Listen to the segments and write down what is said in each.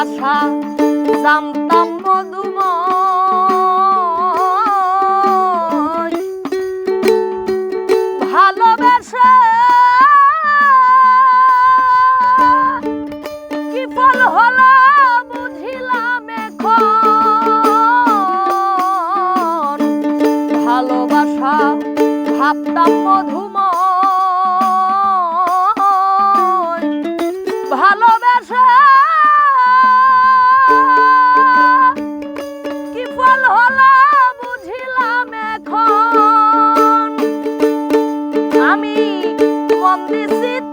Asha jam This is.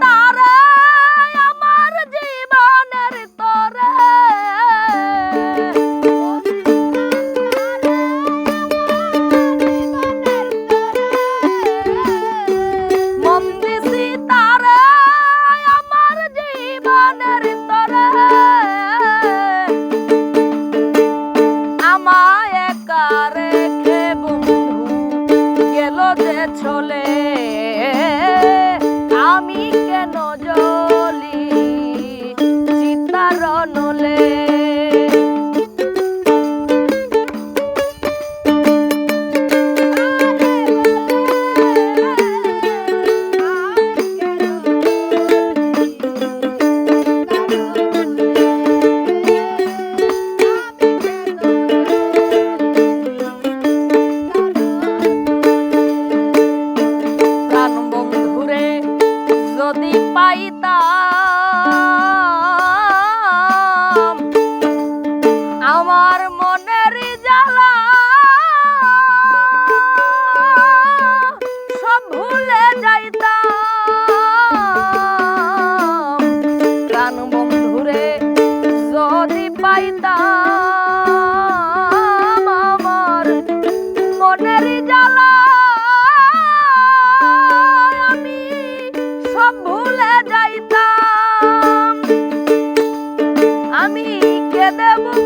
আমি কেন যা 啊 দেবো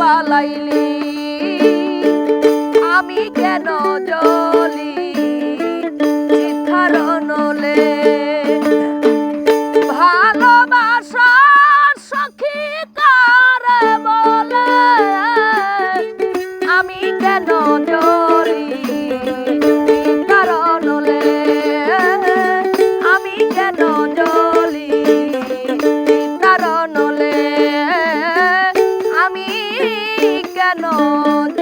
পালাইলি I know.